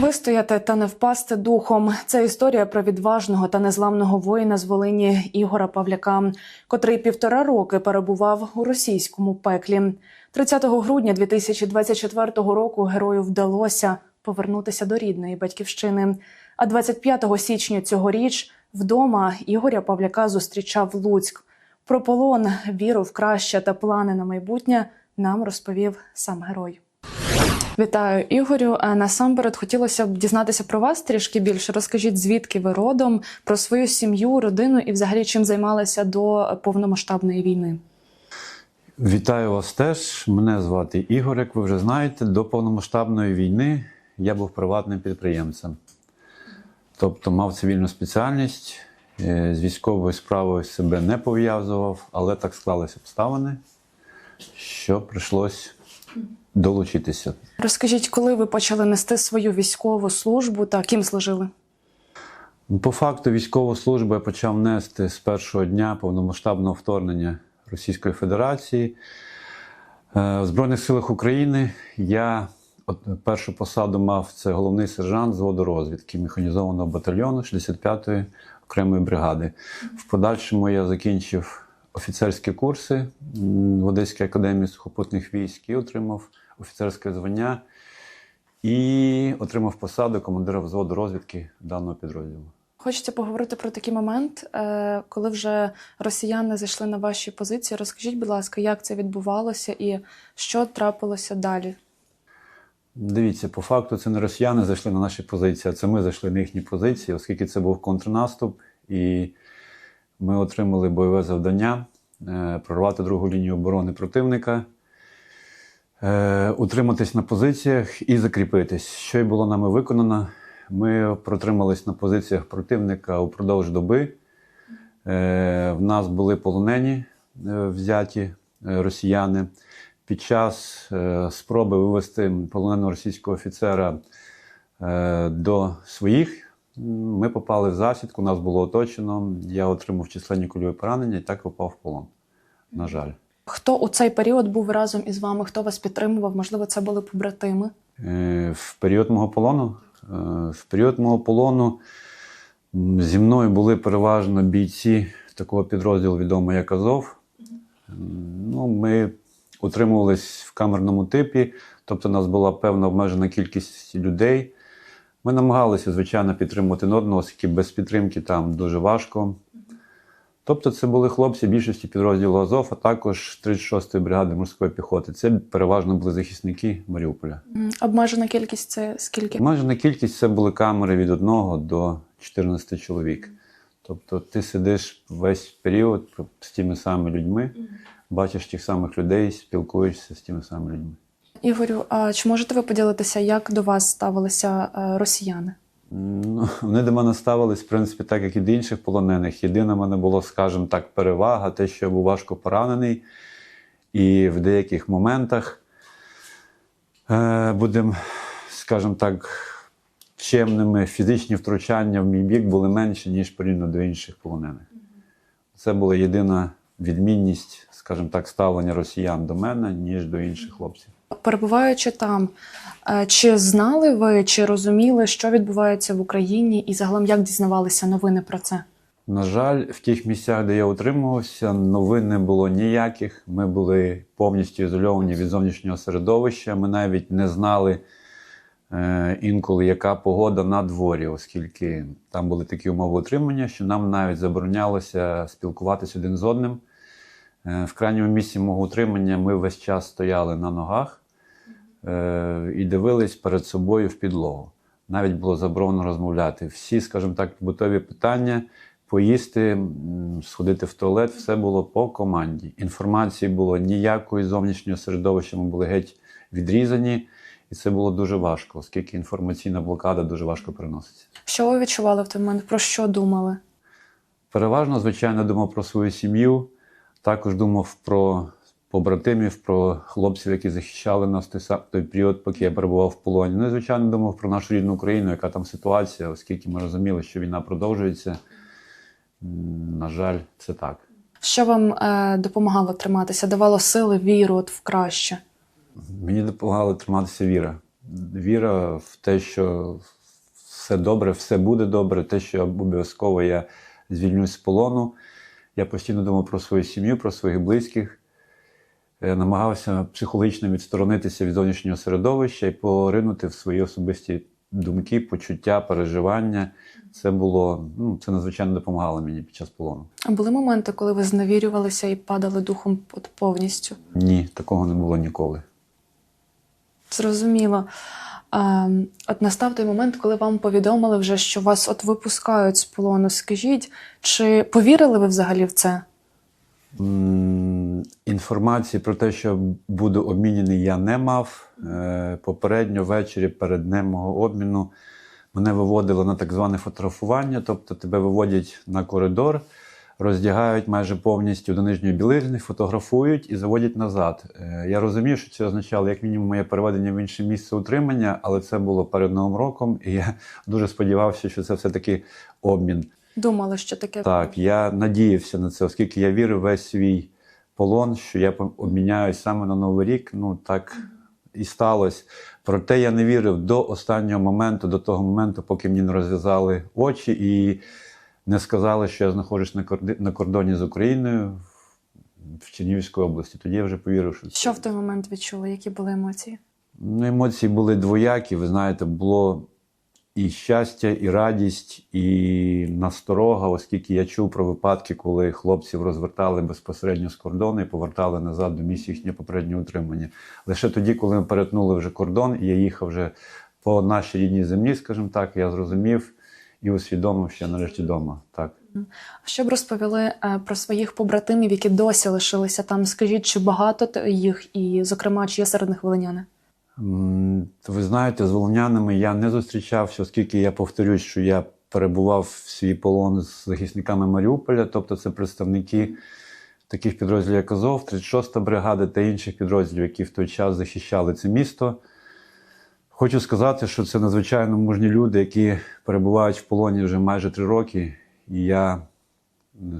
Вистояти та не впасти духом. Це історія про відважного та незламного воїна з Волині Ігора Павляка, котрий півтора роки перебував у російському пеклі. 30 грудня 2024 року герою вдалося повернутися до рідної батьківщини. А 25 січня цьогоріч вдома Ігоря Павляка зустрічав Луцьк. Про полон, віру в краще та плани на майбутнє нам розповів сам герой. Вітаю, Ігорю. Насамперед хотілося б дізнатися про вас трішки більше. Розкажіть, звідки ви родом, про свою сім'ю, родину і взагалі чим займалися до повномасштабної війни. Вітаю вас теж. Мене звати Ігор, як ви вже знаєте. До повномасштабної війни я був приватним підприємцем. Тобто мав цивільну спеціальність, е, з військовою справою себе не пов'язував, але так склалися обставини, що прийшлось долучитися. Розкажіть, коли ви почали нести свою військову службу та ким служили? По факту військову службу я почав нести з першого дня повномасштабного вторгнення Російської Федерації. Е, В Збройних силах України я от першу посаду мав це головний сержант зводу розвідки механізованого батальйону 65-ї окремої бригади. В подальшому я закінчив офіцерські курси в Одеській академії сухопутних військ і отримав офіцерське звання і отримав посаду командира взводу розвідки даного підрозділу. Хочеться поговорити про такий момент, е, коли вже росіяни зайшли на ваші позиції. Розкажіть, будь ласка, як це відбувалося і що трапилося далі? Дивіться, по факту це не росіяни зайшли на наші позиції, а це ми зайшли на їхні позиції, оскільки це був контрнаступ, і ми отримали бойове завдання е, прорвати другу лінію оборони противника, е, утриматись на позиціях і закріпитись. Що й було нами виконано. Ми протримались на позиціях противника упродовж доби. Е, В нас були полонені е, взяті росіяни. Під час спроби вивести полоненого російського офіцера до своїх, ми попали в засідку, нас було оточено. Я отримав численні кульові поранення і так попав в полон. На жаль. Хто у цей період був разом із вами? Хто вас підтримував? Можливо, це були побратими? Е, В період мого полону, е, в період мого полону зі мною були переважно бійці такого підрозділу, відомого як Азов. Ну, ми утримувались в камерному типі, тобто у нас була певна обмежена кількість людей. Ми намагалися, звичайно, підтримувати одного, оскільки без підтримки там дуже важко. Тобто, це були хлопці більшості підрозділу Азов, а також 36-ї бригади морської піхоти. Це переважно були захисники Маріуполя. Обмежена кількість це скільки? Майже на кількість це були камери від 1 до 14 чоловік. Тобто ти сидиш весь період з тими самими людьми, бачиш тих самих людей, спілкуєшся з тими самими людьми. Ігорю, а чи можете ви поділитися, як до вас ставилися е, росіяни? Ну, вони до мене ставились, в принципі, так, як і до інших полонених. Єдине в мене було, скажімо так, перевага, те, що я був важко поранений, і в деяких моментах е, будемо, скажімо так, чемними, фізичні втручання в мій бік були менші, ніж порівняно до інших полонених. Це була єдина відмінність, скажімо так, ставлення росіян до мене, ніж до інших хлопців. Перебуваючи там, е, чи знали ви, чи розуміли, що відбувається в Україні, і загалом як дізнавалися новини про це? На жаль, в тих місцях, де я утримувався, новин не було ніяких. Ми були повністю ізольовані від зовнішнього середовища. Ми навіть не знали е, інколи, яка погода на дворі, оскільки там були такі умови утримання, що нам навіть заборонялося спілкуватися один з одним. Е, в крайньому місці мого утримання ми весь час стояли на ногах і дивились перед собою в підлогу. Навіть було заборонено розмовляти. Всі, скажімо так, побутові питання, поїсти, сходити в туалет, все було по команді. Інформації було ніякої зовнішнього середовища, ми були геть відрізані, і це було дуже важко, оскільки інформаційна блокада дуже важко переноситься. Що ви відчували в той момент? Про що думали? Переважно, звичайно, думав про свою сім'ю, також думав про побратимів, про хлопців, які захищали нас той, сам- той період, поки я перебував в полоні. Ну і, звичайно, думав про нашу рідну Україну, яка там ситуація, оскільки ми розуміли, що війна продовжується. На жаль, це так. Що вам е, допомагало триматися, давало сили, віру от в краще? Мені допомагала триматися віра. віра в те, що все добре, все буде добре, те, що обов'язково я звільнюсь з полону. Я постійно думав про свою сім'ю, про своїх близьких. Е, Намагався психологічно відсторонитися від зовнішнього середовища і поринути в свої особисті думки, почуття, переживання. Це було ну, це надзвичайно допомагало мені під час полону. А були моменти, коли ви зневірювалися і падали духом от повністю? Ні, такого не було ніколи. Зрозуміло. От настав той момент, коли вам повідомили вже, що вас от випускають з полону. Скажіть, чи повірили ви взагалі в це? Інформації про те, що буду обмінений, я не мав. Е, Попередньо ввечері перед днем мого обміну мене виводили на так зване фотографування, тобто тебе виводять на коридор, роздягають майже повністю до нижньої білизни, фотографують і заводять назад. Е, Я розумів, що це означало як мінімум моє переведення в інше місце утримання, але це було перед Новим роком, і я дуже сподівався, що це все-таки обмін. Думали, що таке Так, я надіявся на це, оскільки я вірив весь свій полон, що я обміняюсь саме на Новий рік. Ну так і сталося. Проте я не вірив до останнього моменту, до того моменту, поки мені не розв'язали очі і не сказали, що я знаходжусь на кордоні з Україною в Чернігівській області. Тоді я вже повірив, що це. Що в той момент відчули? Які були емоції? Ну, емоції були двоякі. Ви знаєте, було і щастя, і радість, і насторога, оскільки я чув про випадки, коли хлопців розвертали безпосередньо з кордону і повертали назад до місць їхнього попереднього утримання. Лише тоді, коли ми перетнули вже кордон, і я їхав вже по нашій рідній землі, скажімо так, я зрозумів і усвідомив, що я нарешті вдома. Так. Що б розповіли е, про своїх побратимів, які досі лишилися там? Скажіть, чи багато їх, і, зокрема, чи є серед них волиняни? Ви знаєте, з волонянами я не зустрічався, оскільки я повторюсь, що я перебував в свій полон з захисниками Маріуполя, тобто це представники таких підрозділів, як Азов, 36-та бригада та інших підрозділів, які в той час захищали це місто. Хочу сказати, що це надзвичайно мужні люди, які перебувають в полоні вже майже три роки. І я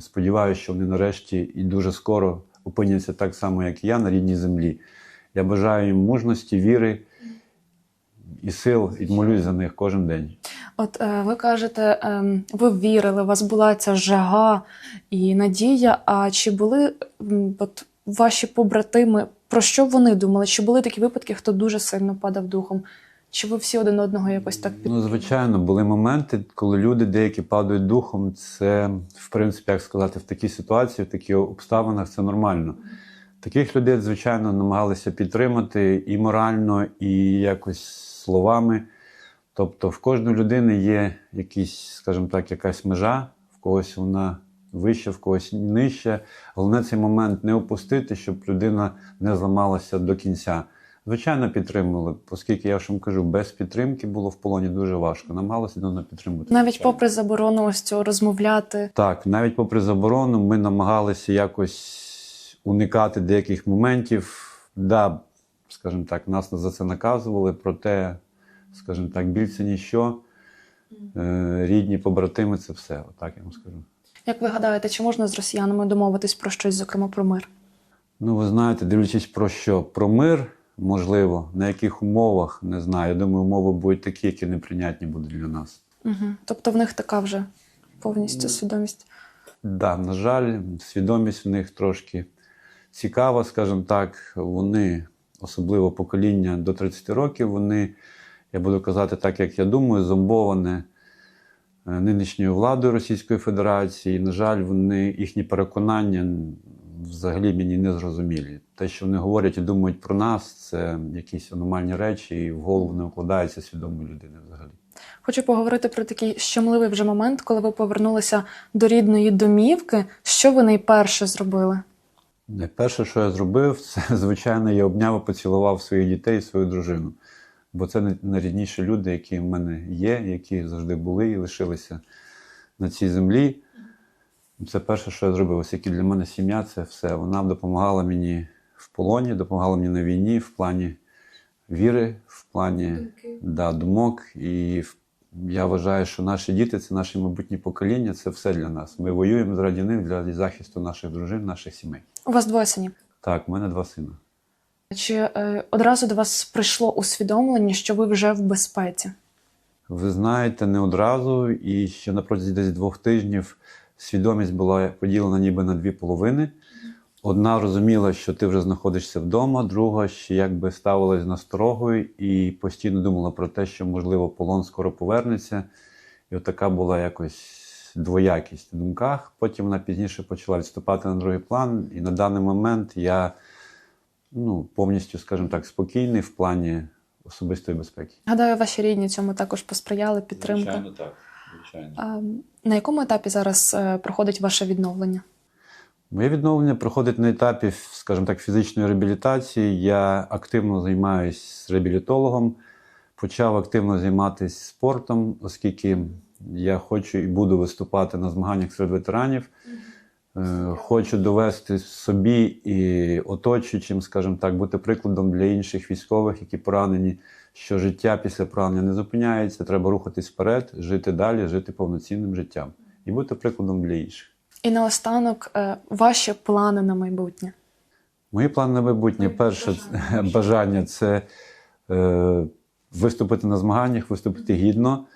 сподіваюся, що вони нарешті і дуже скоро опиняться так само, як і я, на рідній землі. Я бажаю їм мужності, віри і сил, і молюсь за них кожен день. От е, ви кажете, ем, ви вірили, у вас була ця жага і надія. А чи були от, ваші побратими, про що вони думали? Чи були такі випадки, хто дуже сильно падав духом? Чи ви всі один одного якось так під... Ну, звичайно, були моменти, коли люди деякі падають духом. Це, в принципі, як сказати, в такій ситуації, в таких обставинах це нормально. Таких людей, звичайно, намагалися підтримати і морально, і якось словами. Тобто, в кожної людини є якісь, скажімо так, якась межа, в когось вона вища, в когось нижча. Головне цей момент не опустити, щоб людина не зламалася до кінця. Звичайно, підтримували, оскільки я ж вам кажу, без підтримки було в полоні дуже важко. Намагалися до підтримувати. навіть звичайно. попри заборону ось цього розмовляти? Так, навіть попри заборону, ми намагалися якось уникати деяких моментів. Да, скажімо так, нас за це наказували, проте, скажімо так, біль це ніщо. Е, Рідні, побратими це все. Отак я вам скажу. Як ви гадаєте, чи можна з росіянами домовитись про щось, зокрема про мир? Ну, ви знаєте, дивлячись про що? Про мир, можливо, на яких умовах, не знаю. Я думаю, умови будуть такі, які неприйнятні будуть для нас. Угу. Тобто в них така вже повністю свідомість. Да, на жаль, свідомість в них трошки цікава, скажімо так. Вони, особливо покоління до 30 років, вони, я буду казати так, як я думаю, зомбоване е, нинішньою владою Російської Федерації. На жаль, вони, їхні переконання взагалі мені не зрозумілі. Те, що вони говорять і думають про нас, це якісь аномальні речі, і в голову не вкладається свідомої людини взагалі. Хочу поговорити про такий щемливий вже момент, коли ви повернулися до рідної домівки. Що ви найперше зробили? Найперше, що я зробив, це, звичайно, я обняв і поцілував своїх дітей і свою дружину. Бо це найрідніші люди, які в мене є, які завжди були і лишилися на цій землі. Це перше, що я зробив. Оскільки для мене сім'я це все. Вона допомагала мені в полоні, допомагала мені на війні в плані віри, в плані да, думок. І в- я вважаю, що наші діти це наше майбутнє покоління, це все для нас. Ми воюємо заради них для захисту наших дружин, наших сімей. У вас двоє синів. Так, в мене два сина. Чи е, одразу до вас прийшло усвідомлення, що ви вже в безпеці? Ви знаєте, не одразу, і ще на протязі десь двох тижнів свідомість була поділена ніби на дві половини. Одна розуміла, що ти вже знаходишся вдома, друга ще якби ставилась насторогою і постійно думала про те, що, можливо, полон скоро повернеться. І от така була якось двоякість в думках. Потім вона пізніше почала відступати на другий план, і на даний момент я ну, повністю, скажімо так, спокійний в плані особистої безпеки. Гадаю, ваші рідні цьому також посприяли підтримка. так. Звичайно. А, на якому етапі зараз е, проходить ваше відновлення? Моє відновлення проходить на етапі, скажімо так, фізичної реабілітації. Я активно займаюся з реабілітологом, почав активно займатися спортом, оскільки я хочу і буду виступати на змаганнях серед ветеранів. Е, Хочу довести собі і оточуючим, скажімо так, бути прикладом для інших військових, які поранені, що життя після поранення не зупиняється, треба рухатись вперед, жити далі, жити повноцінним життям і бути прикладом для інших. І наостанок е, ваші плани на майбутнє. Мої плани на майбутнє. Перше бажання це е, виступити на змаганнях, виступити гідно.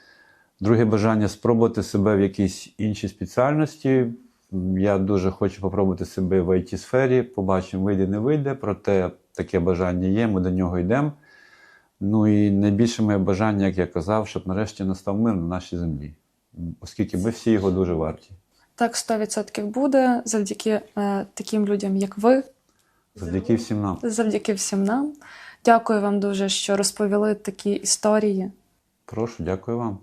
Друге бажання спробувати себе в якійсь іншій спеціальності. Я дуже хочу попробувати себе в it сфері Побачимо, вийде, не вийде. Проте таке бажання є, ми до нього йдемо. Ну і найбільше моє бажання, як я казав, щоб нарешті настав мир на нашій землі, оскільки ми всі його дуже варті. Так, 100% буде завдяки е, таким людям, як ви, Завдяки всім нам. завдяки всім нам. Дякую вам дуже, що розповіли такі історії. Прошу, дякую вам.